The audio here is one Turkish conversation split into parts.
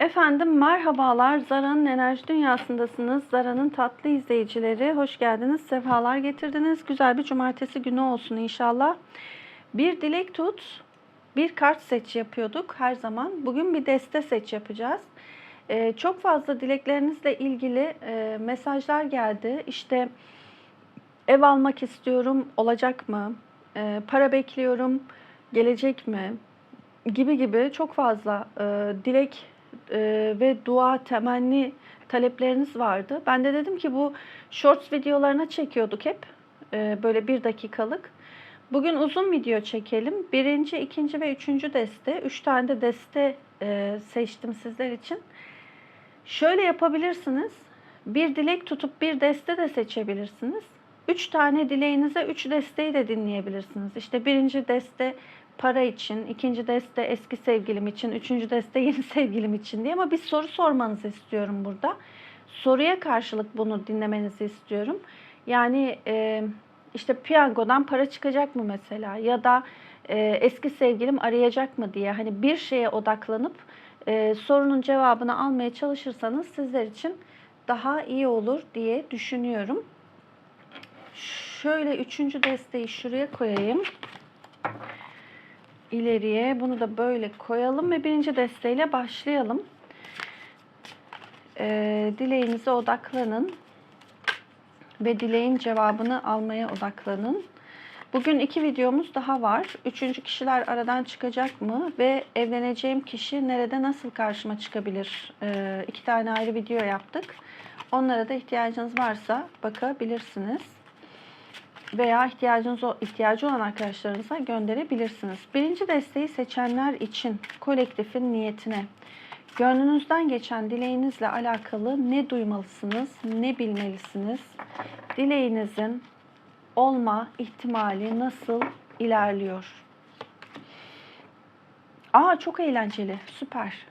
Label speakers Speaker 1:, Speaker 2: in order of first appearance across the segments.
Speaker 1: Efendim merhabalar. Zara'nın enerji dünyasındasınız. Zara'nın tatlı izleyicileri. Hoş geldiniz. Sefalar getirdiniz. Güzel bir cumartesi günü olsun inşallah. Bir dilek tut. Bir kart seç yapıyorduk her zaman. Bugün bir deste seç yapacağız. Ee, çok fazla dileklerinizle ilgili e, mesajlar geldi. İşte ev almak istiyorum. Olacak mı? Ee, para bekliyorum. Gelecek mi? Gibi gibi çok fazla e, dilek e, ve dua, temenni talepleriniz vardı. Ben de dedim ki bu shorts videolarına çekiyorduk hep. E, böyle bir dakikalık. Bugün uzun video çekelim. Birinci, ikinci ve üçüncü deste. Üç tane de deste e, seçtim sizler için. Şöyle yapabilirsiniz. Bir dilek tutup bir deste de seçebilirsiniz. Üç tane dileğinize üç desteği de dinleyebilirsiniz. İşte birinci deste para için, ikinci deste eski sevgilim için, üçüncü deste yeni sevgilim için diye ama bir soru sormanızı istiyorum burada. Soruya karşılık bunu dinlemenizi istiyorum. Yani e, işte piyangodan para çıkacak mı mesela ya da e, eski sevgilim arayacak mı diye hani bir şeye odaklanıp e, sorunun cevabını almaya çalışırsanız sizler için daha iyi olur diye düşünüyorum. Şöyle üçüncü desteği şuraya koyayım ileriye. Bunu da böyle koyalım ve birinci desteğiyle başlayalım. Ee, dileğinize odaklanın ve dileğin cevabını almaya odaklanın. Bugün iki videomuz daha var. Üçüncü kişiler aradan çıkacak mı ve evleneceğim kişi nerede nasıl karşıma çıkabilir? Ee, iki tane ayrı video yaptık. Onlara da ihtiyacınız varsa bakabilirsiniz veya ihtiyacınız ihtiyacı olan arkadaşlarınıza gönderebilirsiniz. Birinci desteği seçenler için kolektifin niyetine gönlünüzden geçen dileğinizle alakalı ne duymalısınız, ne bilmelisiniz? Dileğinizin olma ihtimali nasıl ilerliyor? Aa çok eğlenceli, süper.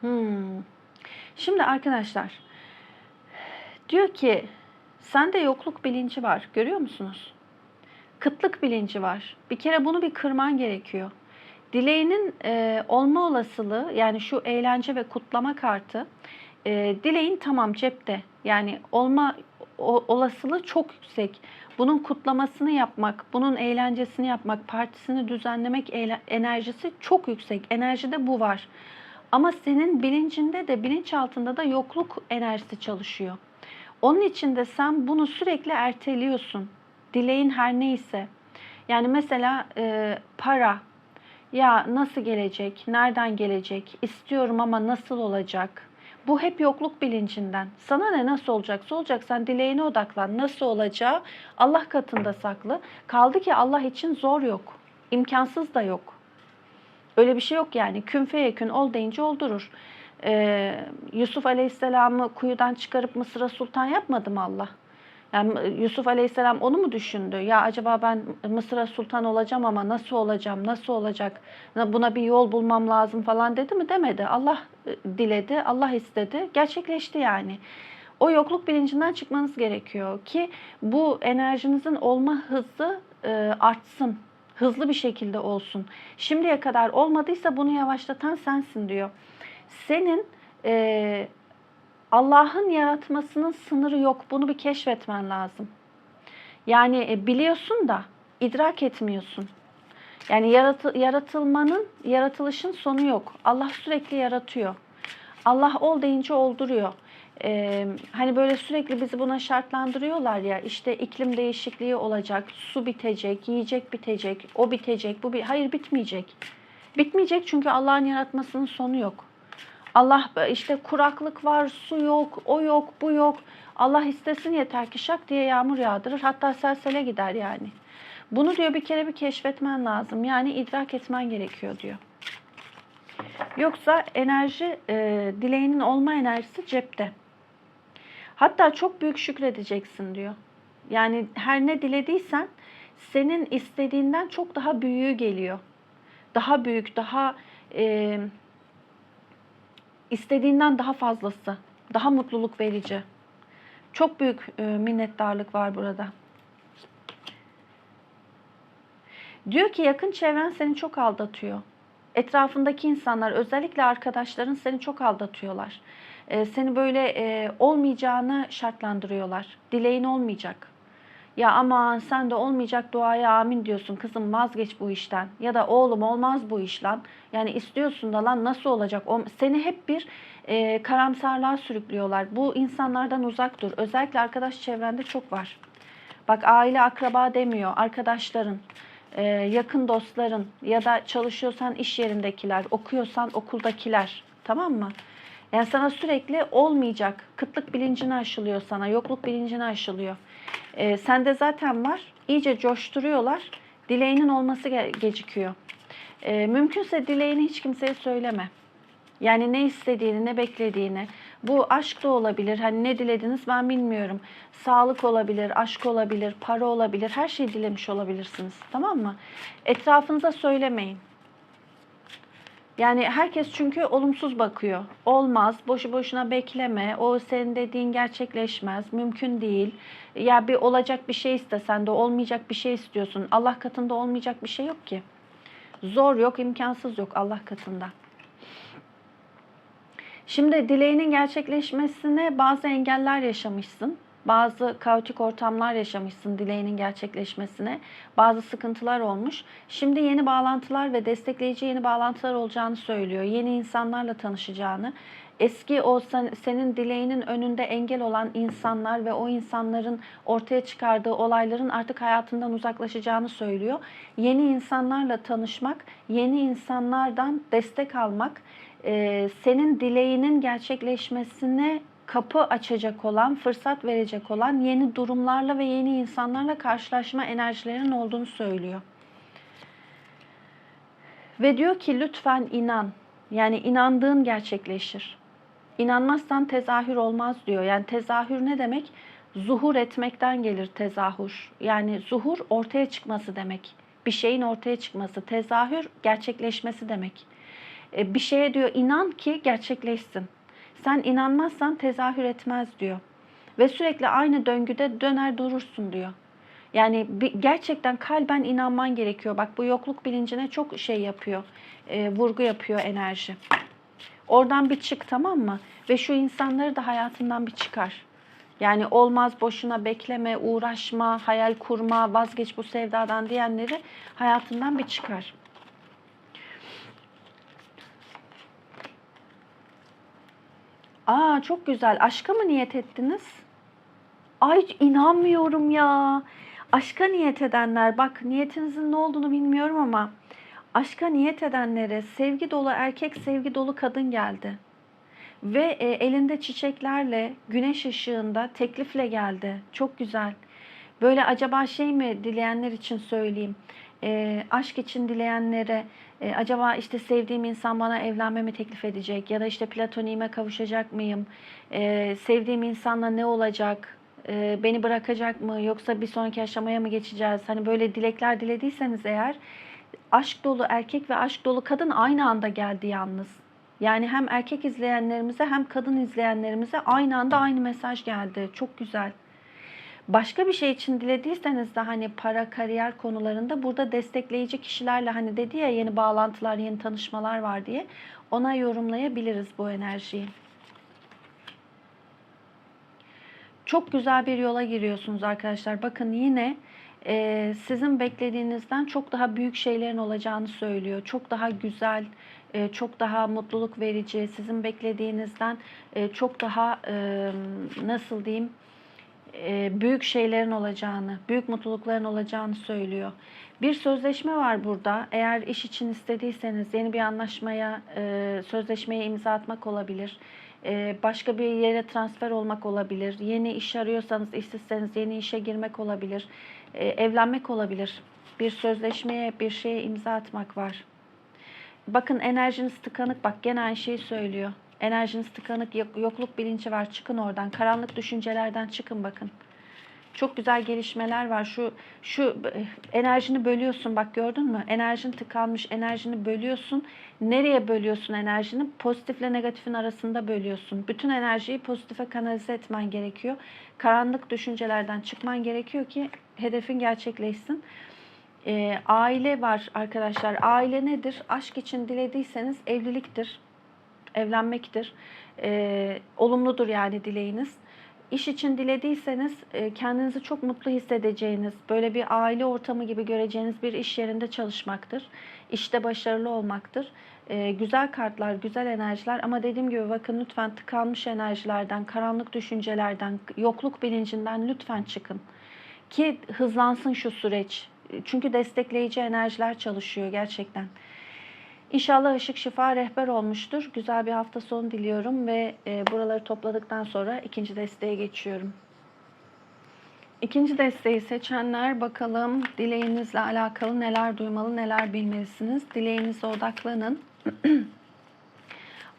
Speaker 1: Hmm. Şimdi arkadaşlar diyor ki Sende yokluk bilinci var. Görüyor musunuz? Kıtlık bilinci var. Bir kere bunu bir kırman gerekiyor. Dileğinin e, olma olasılığı yani şu eğlence ve kutlama kartı e, dileğin tamam cepte. Yani olma o, olasılığı çok yüksek. Bunun kutlamasını yapmak, bunun eğlencesini yapmak, partisini düzenlemek enerjisi çok yüksek. Enerjide bu var. Ama senin bilincinde de bilinçaltında da yokluk enerjisi çalışıyor. Onun için de sen bunu sürekli erteliyorsun. Dileğin her neyse. Yani mesela e, para. Ya nasıl gelecek? Nereden gelecek? İstiyorum ama nasıl olacak? Bu hep yokluk bilincinden. Sana ne nasıl olacaksa olacak. Sen dileğine odaklan. Nasıl olacağı Allah katında saklı. Kaldı ki Allah için zor yok. İmkansız da yok. Öyle bir şey yok yani. Kün feyekün ol deyince oldurur e, Yusuf Aleyhisselam'ı kuyudan çıkarıp Mısır'a sultan yapmadı mı Allah? Yani Yusuf Aleyhisselam onu mu düşündü? Ya acaba ben Mısır'a sultan olacağım ama nasıl olacağım, nasıl olacak, buna bir yol bulmam lazım falan dedi mi? Demedi. Allah e, diledi, Allah istedi, gerçekleşti yani. O yokluk bilincinden çıkmanız gerekiyor ki bu enerjinizin olma hızı e, artsın, hızlı bir şekilde olsun. Şimdiye kadar olmadıysa bunu yavaşlatan sensin diyor senin e, Allah'ın yaratmasının sınırı yok. Bunu bir keşfetmen lazım. Yani e, biliyorsun da idrak etmiyorsun. Yani yaratı, yaratılmanın, yaratılışın sonu yok. Allah sürekli yaratıyor. Allah ol deyince olduruyor. Ee, hani böyle sürekli bizi buna şartlandırıyorlar ya işte iklim değişikliği olacak, su bitecek, yiyecek bitecek, o bitecek, bu bir hayır bitmeyecek. Bitmeyecek çünkü Allah'ın yaratmasının sonu yok. Allah işte kuraklık var, su yok, o yok, bu yok. Allah istesin yeter ki şak diye yağmur yağdırır. Hatta selsele gider yani. Bunu diyor bir kere bir keşfetmen lazım. Yani idrak etmen gerekiyor diyor. Yoksa enerji, e, dileğinin olma enerjisi cepte. Hatta çok büyük şükredeceksin diyor. Yani her ne dilediysen senin istediğinden çok daha büyüğü geliyor. Daha büyük, daha e, istediğinden daha fazlası, daha mutluluk verici. Çok büyük e, minnettarlık var burada. Diyor ki yakın çevren seni çok aldatıyor. Etrafındaki insanlar, özellikle arkadaşların seni çok aldatıyorlar. Ee, seni böyle e, olmayacağını şartlandırıyorlar. Dileğin olmayacak. Ya aman sen de olmayacak duaya amin diyorsun kızım vazgeç bu işten. Ya da oğlum olmaz bu iş lan. Yani istiyorsun da lan nasıl olacak? Seni hep bir e, karamsarlığa sürüklüyorlar. Bu insanlardan uzak dur. Özellikle arkadaş çevrende çok var. Bak aile akraba demiyor. Arkadaşların, e, yakın dostların ya da çalışıyorsan iş yerindekiler, okuyorsan okuldakiler. Tamam mı? Yani sana sürekli olmayacak. Kıtlık bilincini aşılıyor sana. Yokluk bilincini aşılıyor. E, sende zaten var. İyice coşturuyorlar. Dileğinin olması ge- gecikiyor. E, mümkünse dileğini hiç kimseye söyleme. Yani ne istediğini, ne beklediğini. Bu aşk da olabilir. Hani ne dilediniz ben bilmiyorum. Sağlık olabilir, aşk olabilir, para olabilir. Her şeyi dilemiş olabilirsiniz. Tamam mı? Etrafınıza söylemeyin. Yani herkes çünkü olumsuz bakıyor. Olmaz, boşu boşuna bekleme. O senin dediğin gerçekleşmez, mümkün değil. Ya bir olacak bir şey istesen de olmayacak bir şey istiyorsun. Allah katında olmayacak bir şey yok ki. Zor yok, imkansız yok Allah katında. Şimdi dileğinin gerçekleşmesine bazı engeller yaşamışsın. Bazı kaotik ortamlar yaşamışsın dileğinin gerçekleşmesine. Bazı sıkıntılar olmuş. Şimdi yeni bağlantılar ve destekleyici yeni bağlantılar olacağını söylüyor. Yeni insanlarla tanışacağını. Eski o sen- senin dileğinin önünde engel olan insanlar ve o insanların ortaya çıkardığı olayların artık hayatından uzaklaşacağını söylüyor. Yeni insanlarla tanışmak, yeni insanlardan destek almak, senin dileğinin gerçekleşmesine kapı açacak olan, fırsat verecek olan yeni durumlarla ve yeni insanlarla karşılaşma enerjilerinin olduğunu söylüyor. Ve diyor ki lütfen inan. Yani inandığın gerçekleşir. İnanmazsan tezahür olmaz diyor. Yani tezahür ne demek? Zuhur etmekten gelir tezahür. Yani zuhur ortaya çıkması demek. Bir şeyin ortaya çıkması. Tezahür gerçekleşmesi demek. E, bir şeye diyor inan ki gerçekleşsin. Sen inanmazsan tezahür etmez diyor. Ve sürekli aynı döngüde döner durursun diyor. Yani gerçekten kalben inanman gerekiyor. Bak bu yokluk bilincine çok şey yapıyor. e, vurgu yapıyor enerji. Oradan bir çık tamam mı? Ve şu insanları da hayatından bir çıkar. Yani olmaz boşuna bekleme, uğraşma, hayal kurma, vazgeç bu sevdadan diyenleri hayatından bir çıkar. Aa çok güzel. Aşka mı niyet ettiniz? Ay inanmıyorum ya. Aşka niyet edenler bak niyetinizin ne olduğunu bilmiyorum ama aşka niyet edenlere sevgi dolu erkek, sevgi dolu kadın geldi. Ve e, elinde çiçeklerle, güneş ışığında teklifle geldi. Çok güzel. Böyle acaba şey mi dileyenler için söyleyeyim. E, aşk için dileyenlere e, acaba işte sevdiğim insan bana evlenmemi teklif edecek ya da işte platoniğime kavuşacak mıyım? E, sevdiğim insanla ne olacak? E, beni bırakacak mı yoksa bir sonraki aşamaya mı geçeceğiz? Hani böyle dilekler dilediyseniz eğer aşk dolu erkek ve aşk dolu kadın aynı anda geldi yalnız. Yani hem erkek izleyenlerimize hem kadın izleyenlerimize aynı anda aynı mesaj geldi. Çok güzel. Başka bir şey için dilediyseniz de hani para, kariyer konularında burada destekleyici kişilerle hani dedi ya yeni bağlantılar, yeni tanışmalar var diye ona yorumlayabiliriz bu enerjiyi. Çok güzel bir yola giriyorsunuz arkadaşlar. Bakın yine e, sizin beklediğinizden çok daha büyük şeylerin olacağını söylüyor. Çok daha güzel, e, çok daha mutluluk verici, sizin beklediğinizden e, çok daha e, nasıl diyeyim büyük şeylerin olacağını, büyük mutlulukların olacağını söylüyor. Bir sözleşme var burada. Eğer iş için istediyseniz yeni bir anlaşmaya, e, sözleşmeye imza atmak olabilir. E, başka bir yere transfer olmak olabilir. Yeni iş arıyorsanız, işsizseniz yeni işe girmek olabilir. E, evlenmek olabilir. Bir sözleşmeye, bir şeye imza atmak var. Bakın enerjiniz tıkanık. Bak gene aynı şeyi söylüyor. Enerjiniz tıkanık, yok- yokluk bilinci var. Çıkın oradan. Karanlık düşüncelerden çıkın bakın. Çok güzel gelişmeler var. Şu şu e, enerjini bölüyorsun. Bak gördün mü? Enerjin tıkanmış. Enerjini bölüyorsun. Nereye bölüyorsun enerjini? Pozitifle negatifin arasında bölüyorsun. Bütün enerjiyi pozitife kanalize etmen gerekiyor. Karanlık düşüncelerden çıkman gerekiyor ki hedefin gerçekleşsin. Ee, aile var arkadaşlar. Aile nedir? Aşk için dilediyseniz evliliktir. Evlenmektir. Ee, olumludur yani dileğiniz. İş için dilediyseniz e, kendinizi çok mutlu hissedeceğiniz, böyle bir aile ortamı gibi göreceğiniz bir iş yerinde çalışmaktır. İşte başarılı olmaktır. E, güzel kartlar, güzel enerjiler ama dediğim gibi bakın lütfen tıkanmış enerjilerden, karanlık düşüncelerden, yokluk bilincinden lütfen çıkın. Ki hızlansın şu süreç. Çünkü destekleyici enerjiler çalışıyor gerçekten. İnşallah ışık şifa rehber olmuştur. Güzel bir hafta sonu diliyorum ve e, buraları topladıktan sonra ikinci desteğe geçiyorum. İkinci desteği seçenler bakalım dileğinizle alakalı neler duymalı, neler bilmelisiniz. Dileğinize odaklanın.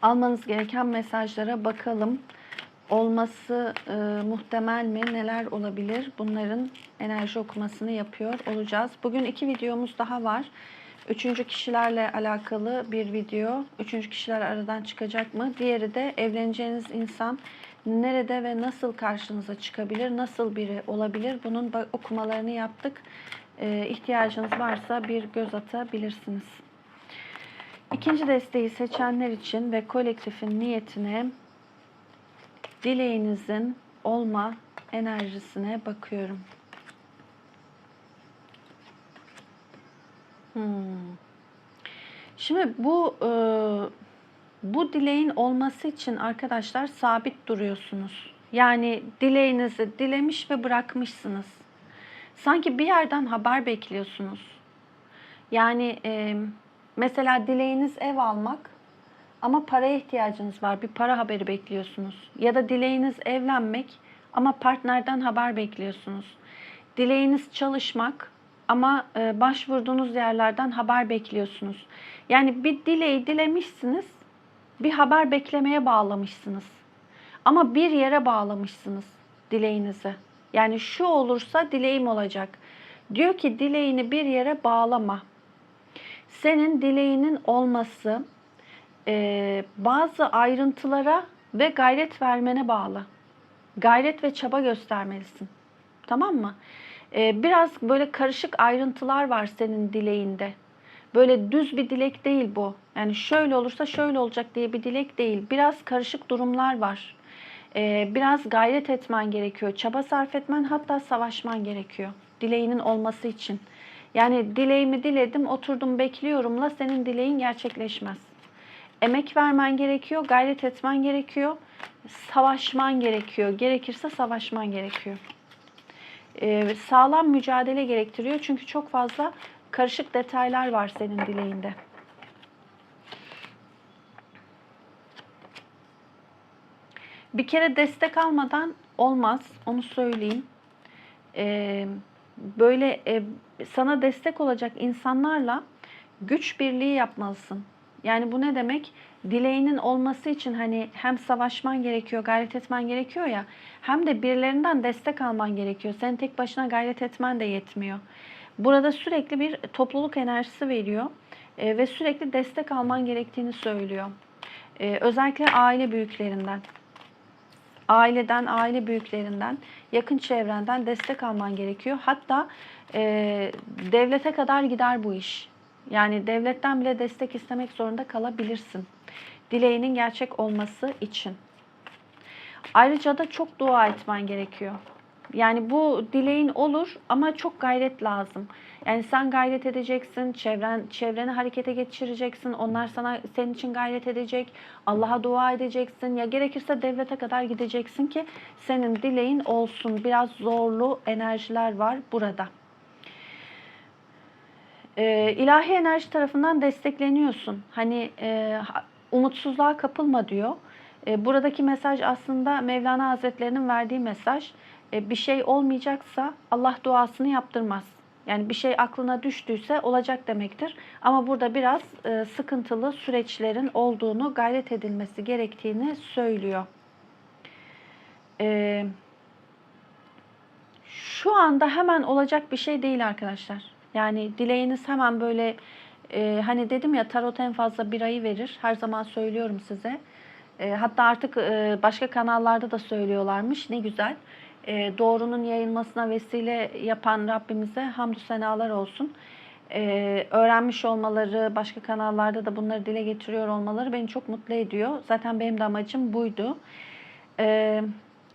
Speaker 1: Almanız gereken mesajlara bakalım. Olması e, muhtemel mi? Neler olabilir? Bunların enerji okumasını yapıyor olacağız. Bugün iki videomuz daha var. Üçüncü kişilerle alakalı bir video. Üçüncü kişiler aradan çıkacak mı? Diğeri de evleneceğiniz insan nerede ve nasıl karşınıza çıkabilir? Nasıl biri olabilir? Bunun okumalarını yaptık. Ee, ihtiyacınız varsa bir göz atabilirsiniz. İkinci desteği seçenler için ve kolektifin niyetine dileğinizin olma enerjisine bakıyorum. Hmm. Şimdi bu e, bu dileğin olması için arkadaşlar sabit duruyorsunuz. Yani dileğinizi dilemiş ve bırakmışsınız. Sanki bir yerden haber bekliyorsunuz. Yani e, mesela dileğiniz ev almak ama paraya ihtiyacınız var. Bir para haberi bekliyorsunuz. Ya da dileğiniz evlenmek ama partnerden haber bekliyorsunuz. Dileğiniz çalışmak ama e, başvurduğunuz yerlerden haber bekliyorsunuz. Yani bir dileği dilemişsiniz, bir haber beklemeye bağlamışsınız. Ama bir yere bağlamışsınız dileğinizi. Yani şu olursa dileğim olacak. Diyor ki dileğini bir yere bağlama. Senin dileğinin olması e, bazı ayrıntılara ve gayret vermene bağlı. Gayret ve çaba göstermelisin. Tamam mı? Ee, biraz böyle karışık ayrıntılar var senin dileğinde. Böyle düz bir dilek değil bu. Yani şöyle olursa şöyle olacak diye bir dilek değil. Biraz karışık durumlar var. Ee, biraz gayret etmen gerekiyor. Çaba sarf etmen hatta savaşman gerekiyor. Dileğinin olması için. Yani dileğimi diledim, oturdum bekliyorumla senin dileğin gerçekleşmez. Emek vermen gerekiyor, gayret etmen gerekiyor, savaşman gerekiyor. Gerekirse savaşman gerekiyor e, sağlam mücadele gerektiriyor. Çünkü çok fazla karışık detaylar var senin dileğinde. Bir kere destek almadan olmaz. Onu söyleyeyim. E, böyle e, sana destek olacak insanlarla güç birliği yapmalısın. Yani bu ne demek? Dileğinin olması için hani hem savaşman gerekiyor, gayret etmen gerekiyor ya, hem de birilerinden destek alman gerekiyor. Sen tek başına gayret etmen de yetmiyor. Burada sürekli bir topluluk enerjisi veriyor e, ve sürekli destek alman gerektiğini söylüyor. E, özellikle aile büyüklerinden, aileden, aile büyüklerinden, yakın çevrenden destek alman gerekiyor. Hatta e, devlete kadar gider bu iş. Yani devletten bile destek istemek zorunda kalabilirsin. Dileğinin gerçek olması için. Ayrıca da çok dua etmen gerekiyor. Yani bu dileğin olur ama çok gayret lazım. Yani sen gayret edeceksin, çevren çevreni harekete geçireceksin. Onlar sana senin için gayret edecek. Allah'a dua edeceksin. Ya gerekirse devlete kadar gideceksin ki senin dileğin olsun. Biraz zorlu enerjiler var burada. Ee, ilahi enerji tarafından destekleniyorsun. Hani e, umutsuzluğa kapılma diyor. E, buradaki mesaj aslında Mevlana Hazretlerinin verdiği mesaj. E, bir şey olmayacaksa Allah duasını yaptırmaz. Yani bir şey aklına düştüyse olacak demektir. Ama burada biraz e, sıkıntılı süreçlerin olduğunu, gayret edilmesi gerektiğini söylüyor. E, şu anda hemen olacak bir şey değil arkadaşlar. Yani dileğiniz hemen böyle e, hani dedim ya tarot en fazla bir ayı verir. Her zaman söylüyorum size. E, hatta artık e, başka kanallarda da söylüyorlarmış. Ne güzel. E, doğrunun yayılmasına vesile yapan Rabbimize hamdü senalar olsun. e, öğrenmiş olmaları, başka kanallarda da bunları dile getiriyor olmaları beni çok mutlu ediyor. Zaten benim de amacım buydu. E,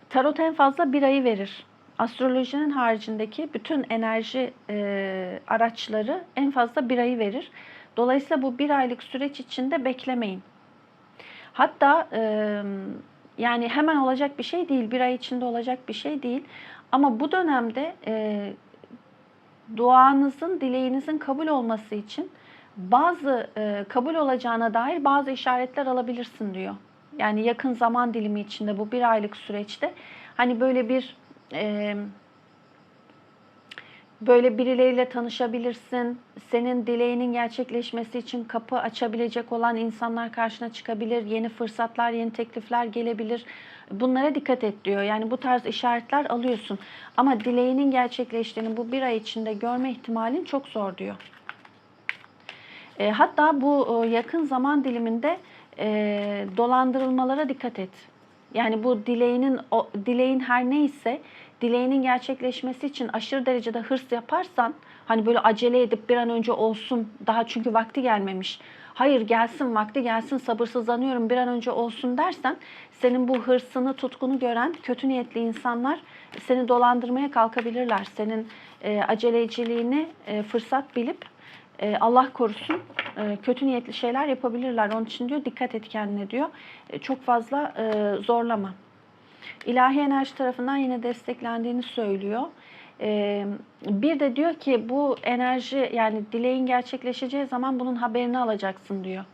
Speaker 1: tarot en fazla bir ayı verir. Astrolojinin haricindeki bütün enerji e, araçları en fazla bir ayı verir. Dolayısıyla bu bir aylık süreç içinde beklemeyin. Hatta e, yani hemen olacak bir şey değil, bir ay içinde olacak bir şey değil. Ama bu dönemde e, duanızın, dileğinizin kabul olması için bazı e, kabul olacağına dair bazı işaretler alabilirsin diyor. Yani yakın zaman dilimi içinde bu bir aylık süreçte hani böyle bir e, böyle birileriyle tanışabilirsin. Senin dileğinin gerçekleşmesi için kapı açabilecek olan insanlar karşına çıkabilir. Yeni fırsatlar, yeni teklifler gelebilir. Bunlara dikkat et diyor. Yani bu tarz işaretler alıyorsun. Ama dileğinin gerçekleştiğini bu bir ay içinde görme ihtimalin çok zor diyor. E, hatta bu e, yakın zaman diliminde e, dolandırılmalara dikkat et. Yani bu dileğinin o dileğin her neyse dileğinin gerçekleşmesi için aşırı derecede hırs yaparsan hani böyle acele edip bir an önce olsun daha çünkü vakti gelmemiş. Hayır gelsin vakti gelsin sabırsızlanıyorum bir an önce olsun dersen senin bu hırsını tutkunu gören kötü niyetli insanlar seni dolandırmaya kalkabilirler. Senin e, aceleciliğini e, fırsat bilip e, Allah korusun e, kötü niyetli şeyler yapabilirler. Onun için diyor dikkat et kendine diyor. E, çok fazla e, zorlama. İlahi enerji tarafından yine desteklendiğini söylüyor. E, bir de diyor ki bu enerji yani dileğin gerçekleşeceği zaman bunun haberini alacaksın diyor.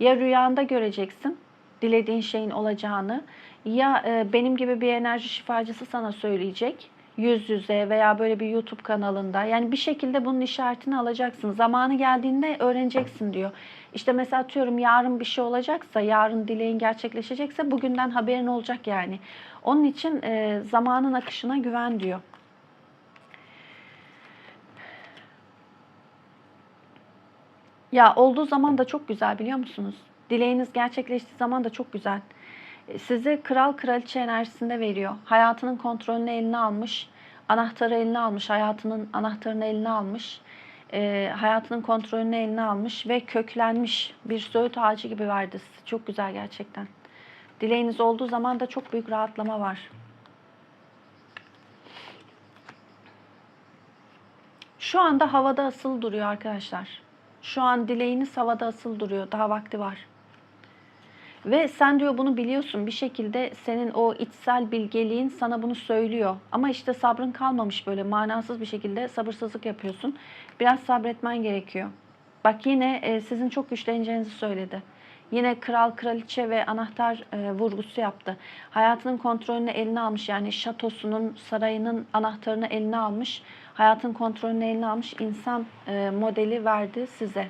Speaker 1: Ya rüyanda göreceksin dilediğin şeyin olacağını ya e, benim gibi bir enerji şifacısı sana söyleyecek yüz yüze veya böyle bir YouTube kanalında. Yani bir şekilde bunun işaretini alacaksın. Zamanı geldiğinde öğreneceksin diyor. İşte mesela atıyorum yarın bir şey olacaksa, yarın dileğin gerçekleşecekse bugünden haberin olacak yani. Onun için e, zamanın akışına güven diyor. Ya olduğu zaman da çok güzel biliyor musunuz? Dileğiniz gerçekleştiği zaman da çok güzel. E, Sizi kral kraliçe enerjisinde veriyor. Hayatının kontrolünü eline almış, anahtarı eline almış, hayatının anahtarını eline almış, e, hayatının kontrolünü eline almış ve köklenmiş bir söğüt ağacı gibi verdi size. Çok güzel gerçekten. Dileğiniz olduğu zaman da çok büyük rahatlama var. Şu anda havada asılı duruyor arkadaşlar. Şu an dileğiniz havada asılı duruyor. Daha vakti var. Ve sen diyor bunu biliyorsun bir şekilde senin o içsel bilgeliğin sana bunu söylüyor. Ama işte sabrın kalmamış böyle manasız bir şekilde sabırsızlık yapıyorsun. Biraz sabretmen gerekiyor. Bak yine e, sizin çok güçleneceğinizi söyledi. Yine kral, kraliçe ve anahtar e, vurgusu yaptı. Hayatının kontrolünü eline almış yani şatosunun, sarayının anahtarını eline almış. Hayatın kontrolünü eline almış insan e, modeli verdi size.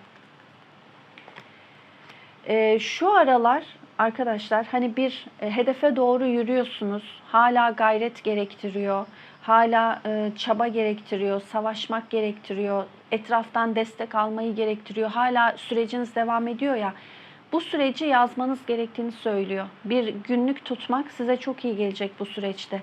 Speaker 1: E, şu aralar arkadaşlar hani bir e, hedefe doğru yürüyorsunuz. Hala gayret gerektiriyor. Hala e, çaba gerektiriyor. Savaşmak gerektiriyor. Etraftan destek almayı gerektiriyor. Hala süreciniz devam ediyor ya. Bu süreci yazmanız gerektiğini söylüyor. Bir günlük tutmak size çok iyi gelecek bu süreçte.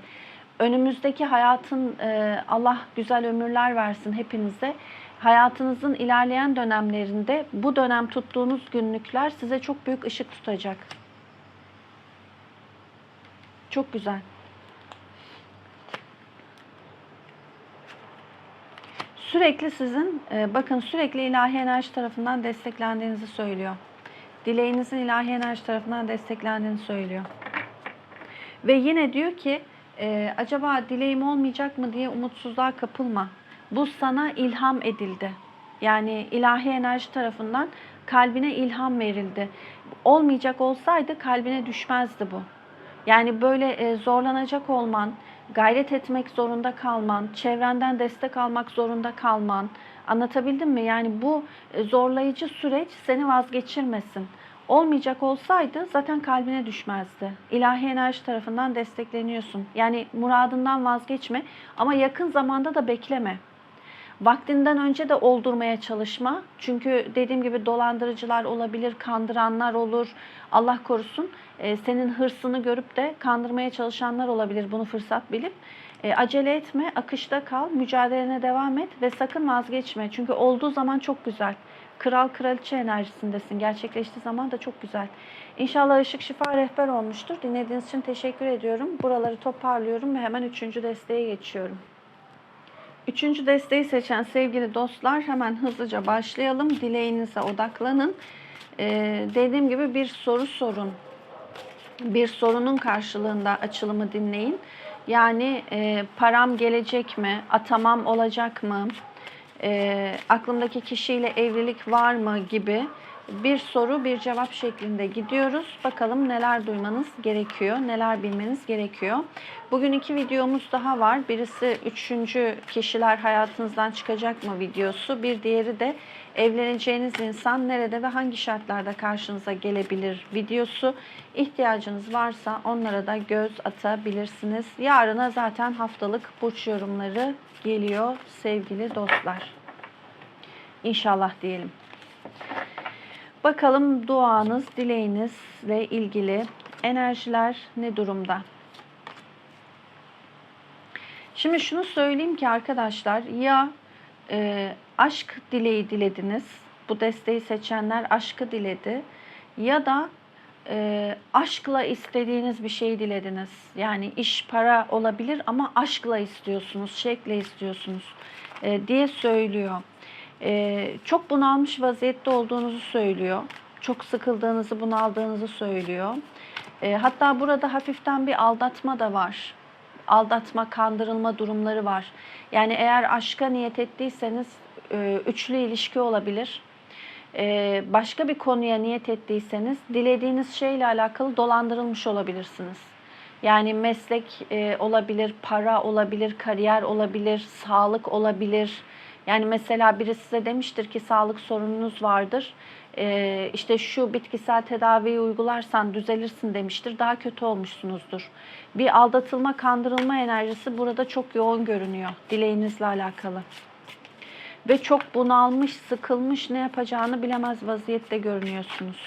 Speaker 1: Önümüzdeki hayatın e, Allah güzel ömürler versin hepinize. Hayatınızın ilerleyen dönemlerinde bu dönem tuttuğunuz günlükler size çok büyük ışık tutacak. Çok güzel. Sürekli sizin, e, bakın sürekli ilahi enerji tarafından desteklendiğinizi söylüyor. Dileğinizin ilahi enerji tarafından desteklendiğini söylüyor. Ve yine diyor ki, e, acaba dileğim olmayacak mı diye umutsuzluğa kapılma. Bu sana ilham edildi. Yani ilahi enerji tarafından kalbine ilham verildi. Olmayacak olsaydı kalbine düşmezdi bu. Yani böyle e, zorlanacak olman, gayret etmek zorunda kalman, çevrenden destek almak zorunda kalman. Anlatabildim mi? Yani bu e, zorlayıcı süreç seni vazgeçirmesin. Olmayacak olsaydı zaten kalbine düşmezdi. İlahi enerji tarafından destekleniyorsun. Yani muradından vazgeçme ama yakın zamanda da bekleme. Vaktinden önce de oldurmaya çalışma. Çünkü dediğim gibi dolandırıcılar olabilir, kandıranlar olur. Allah korusun. E, senin hırsını görüp de kandırmaya çalışanlar olabilir bunu fırsat bilip. E, acele etme, akışta kal, mücadelene devam et ve sakın vazgeçme. Çünkü olduğu zaman çok güzel. Kral kraliçe enerjisindesin. Gerçekleştiği zaman da çok güzel. İnşallah ışık şifa rehber olmuştur. Dinlediğiniz için teşekkür ediyorum. Buraları toparlıyorum ve hemen üçüncü desteğe geçiyorum. Üçüncü desteği seçen sevgili dostlar hemen hızlıca başlayalım. Dileğinize odaklanın. Ee, dediğim gibi bir soru sorun. Bir sorunun karşılığında açılımı dinleyin. Yani e, param gelecek mi? Atamam olacak mı? E, aklımdaki kişiyle evlilik var mı gibi bir soru bir cevap şeklinde gidiyoruz. Bakalım neler duymanız gerekiyor, neler bilmeniz gerekiyor. Bugün iki videomuz daha var. Birisi üçüncü kişiler hayatınızdan çıkacak mı videosu. Bir diğeri de evleneceğiniz insan nerede ve hangi şartlarda karşınıza gelebilir videosu. İhtiyacınız varsa onlara da göz atabilirsiniz. Yarına zaten haftalık burç yorumları geliyor sevgili dostlar. İnşallah diyelim. Bakalım duanız, dileğinizle ilgili enerjiler ne durumda? Şimdi şunu söyleyeyim ki arkadaşlar ya e, aşk dileği dilediniz, bu desteği seçenler aşkı diledi ya da e, aşkla istediğiniz bir şey dilediniz. Yani iş para olabilir ama aşkla istiyorsunuz, şekle istiyorsunuz e, diye söylüyor. E, çok bunalmış vaziyette olduğunuzu söylüyor. Çok sıkıldığınızı, bunaldığınızı söylüyor. E, hatta burada hafiften bir aldatma da var. Aldatma, kandırılma durumları var. Yani eğer aşka niyet ettiyseniz e, üçlü ilişki olabilir. E, başka bir konuya niyet ettiyseniz dilediğiniz şeyle alakalı dolandırılmış olabilirsiniz. Yani meslek e, olabilir, para olabilir, kariyer olabilir, sağlık olabilir. Yani mesela biri size demiştir ki sağlık sorununuz vardır. Ee, işte şu bitkisel tedaviyi uygularsan düzelirsin demiştir. Daha kötü olmuşsunuzdur. Bir aldatılma, kandırılma enerjisi burada çok yoğun görünüyor dileğinizle alakalı. Ve çok bunalmış, sıkılmış, ne yapacağını bilemez vaziyette görünüyorsunuz.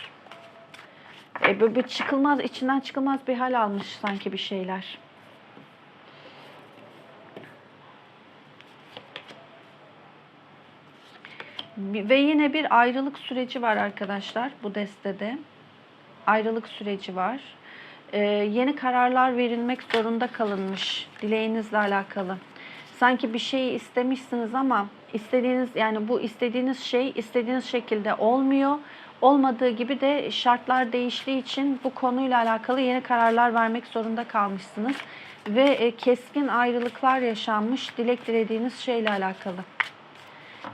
Speaker 1: Ee, böyle bir çıkılmaz, içinden çıkılmaz bir hal almış sanki bir şeyler. Ve yine bir ayrılık süreci var arkadaşlar bu destede. Ayrılık süreci var. Ee, yeni kararlar verilmek zorunda kalınmış dileğinizle alakalı. Sanki bir şeyi istemişsiniz ama istediğiniz yani bu istediğiniz şey istediğiniz şekilde olmuyor. Olmadığı gibi de şartlar değiştiği için bu konuyla alakalı yeni kararlar vermek zorunda kalmışsınız. Ve e, keskin ayrılıklar yaşanmış dilek dilediğiniz şeyle alakalı.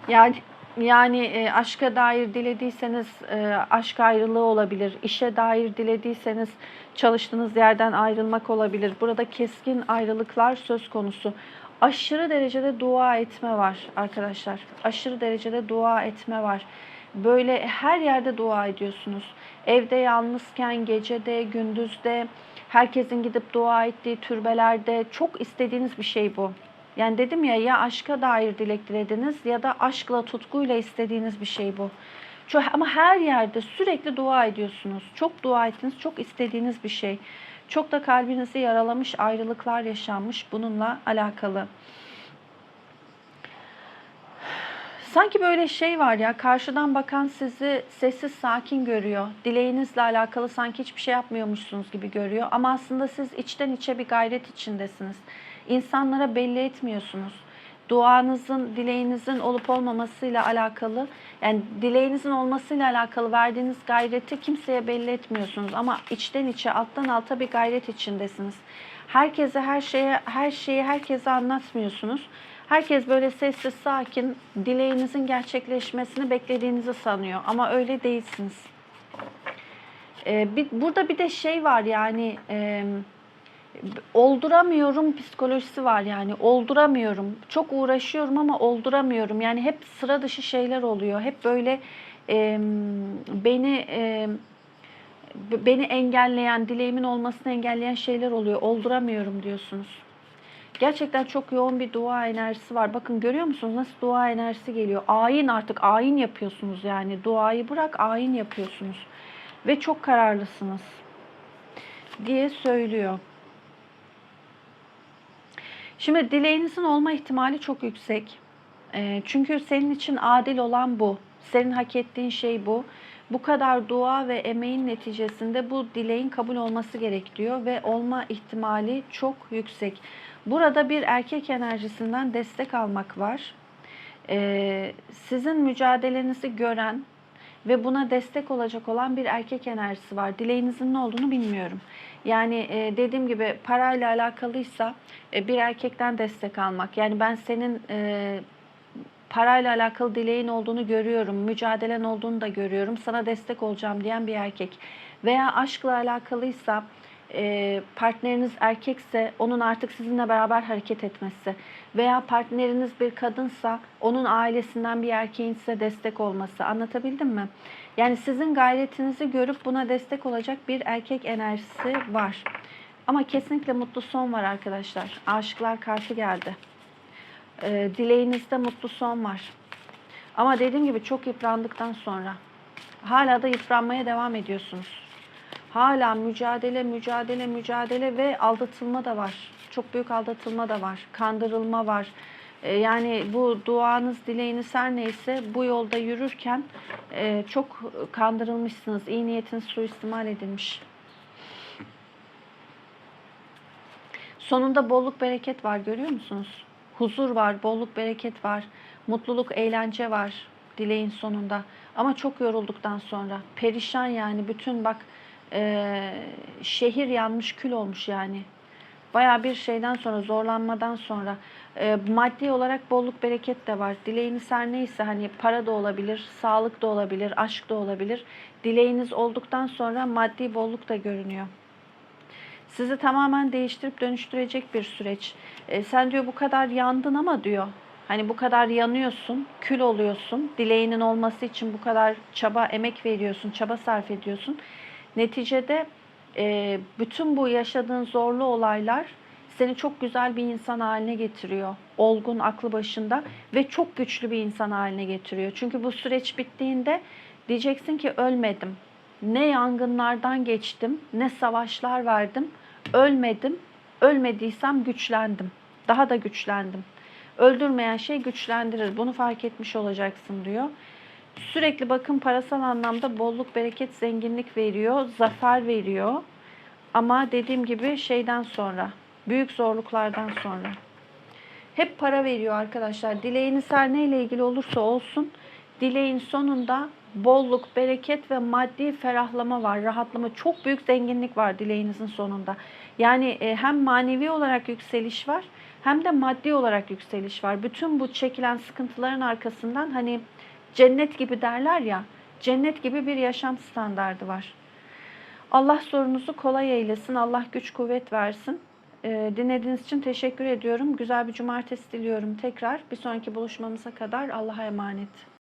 Speaker 1: Yani yani e, aşka dair dilediyseniz e, aşk ayrılığı olabilir. İşe dair dilediyseniz çalıştığınız yerden ayrılmak olabilir. Burada keskin ayrılıklar söz konusu. Aşırı derecede dua etme var arkadaşlar. Aşırı derecede dua etme var. Böyle her yerde dua ediyorsunuz. Evde yalnızken, gecede, gündüzde, herkesin gidip dua ettiği türbelerde çok istediğiniz bir şey bu. Yani dedim ya ya aşka dair dilek dilediniz ya da aşkla, tutkuyla istediğiniz bir şey bu. Ama her yerde sürekli dua ediyorsunuz. Çok dua ettiniz, çok istediğiniz bir şey. Çok da kalbinizi yaralamış, ayrılıklar yaşanmış bununla alakalı. Sanki böyle şey var ya, karşıdan bakan sizi sessiz sakin görüyor. Dileğinizle alakalı sanki hiçbir şey yapmıyormuşsunuz gibi görüyor. Ama aslında siz içten içe bir gayret içindesiniz insanlara belli etmiyorsunuz. Duanızın, dileğinizin olup olmamasıyla alakalı, yani dileğinizin olmasıyla alakalı verdiğiniz gayreti kimseye belli etmiyorsunuz ama içten içe, alttan alta bir gayret içindesiniz. Herkese her şeye, her şeyi herkese anlatmıyorsunuz. Herkes böyle sessiz, sakin, dileğinizin gerçekleşmesini beklediğinizi sanıyor ama öyle değilsiniz. Ee, bir, burada bir de şey var yani... E, olduramıyorum psikolojisi var yani olduramıyorum. Çok uğraşıyorum ama olduramıyorum. Yani hep sıra dışı şeyler oluyor. Hep böyle e, beni e, beni engelleyen, dileğimin olmasını engelleyen şeyler oluyor. Olduramıyorum diyorsunuz. Gerçekten çok yoğun bir dua enerjisi var. Bakın görüyor musunuz nasıl dua enerjisi geliyor? Ayin artık ayin yapıyorsunuz yani. Duayı bırak ayin yapıyorsunuz. Ve çok kararlısınız diye söylüyor. Şimdi dileğinizin olma ihtimali çok yüksek. Ee, çünkü senin için adil olan bu. Senin hak ettiğin şey bu. Bu kadar dua ve emeğin neticesinde bu dileğin kabul olması gerekiyor ve olma ihtimali çok yüksek. Burada bir erkek enerjisinden destek almak var. Ee, sizin mücadelenizi gören ve buna destek olacak olan bir erkek enerjisi var. Dileğinizin ne olduğunu bilmiyorum. Yani e, dediğim gibi parayla alakalıysa e, bir erkekten destek almak. Yani ben senin e, parayla alakalı dileğin olduğunu görüyorum, mücadelen olduğunu da görüyorum, sana destek olacağım diyen bir erkek. Veya aşkla alakalıysa e, partneriniz erkekse onun artık sizinle beraber hareket etmesi veya partneriniz bir kadınsa onun ailesinden bir erkeğin size destek olması anlatabildim mi? Yani sizin gayretinizi görüp buna destek olacak bir erkek enerjisi var. Ama kesinlikle mutlu son var arkadaşlar. Aşıklar kartı geldi. E, dileğinizde mutlu son var. Ama dediğim gibi çok yıprandıktan sonra hala da yıpranmaya devam ediyorsunuz. Hala mücadele, mücadele, mücadele ve aldatılma da var. Çok büyük aldatılma da var. Kandırılma var. E, yani bu duanız, dileğiniz her neyse bu yolda yürürken e, çok kandırılmışsınız. İyi niyetiniz suistimal edilmiş. Sonunda bolluk bereket var görüyor musunuz? Huzur var, bolluk bereket var, mutluluk, eğlence var dileğin sonunda. Ama çok yorulduktan sonra perişan yani bütün bak e, şehir yanmış kül olmuş yani. Baya bir şeyden sonra zorlanmadan sonra e, maddi olarak bolluk bereket de var. Dileğiniz her neyse hani para da olabilir, sağlık da olabilir, aşk da olabilir. Dileğiniz olduktan sonra maddi bolluk da görünüyor. Sizi tamamen değiştirip dönüştürecek bir süreç. E, sen diyor bu kadar yandın ama diyor. Hani bu kadar yanıyorsun, kül oluyorsun. Dileğinin olması için bu kadar çaba, emek veriyorsun, çaba sarf ediyorsun. Neticede e, bütün bu yaşadığın zorlu olaylar seni çok güzel bir insan haline getiriyor. Olgun, aklı başında ve çok güçlü bir insan haline getiriyor. Çünkü bu süreç bittiğinde diyeceksin ki ölmedim. Ne yangınlardan geçtim, ne savaşlar verdim. Ölmedim. Ölmediysem güçlendim. Daha da güçlendim. Öldürmeyen şey güçlendirir. Bunu fark etmiş olacaksın diyor. Sürekli bakın parasal anlamda bolluk, bereket, zenginlik veriyor, zafer veriyor. Ama dediğim gibi şeyden sonra, büyük zorluklardan sonra. Hep para veriyor arkadaşlar. Dileğiniz her neyle ilgili olursa olsun, dileğin sonunda bolluk, bereket ve maddi ferahlama var, rahatlama. Çok büyük zenginlik var dileğinizin sonunda. Yani e, hem manevi olarak yükseliş var, hem de maddi olarak yükseliş var. Bütün bu çekilen sıkıntıların arkasından hani cennet gibi derler ya, cennet gibi bir yaşam standardı var. Allah sorunuzu kolay eylesin. Allah güç kuvvet versin. Ee, dinlediğiniz için teşekkür ediyorum. Güzel bir cumartesi diliyorum tekrar. Bir sonraki buluşmamıza kadar Allah'a emanet.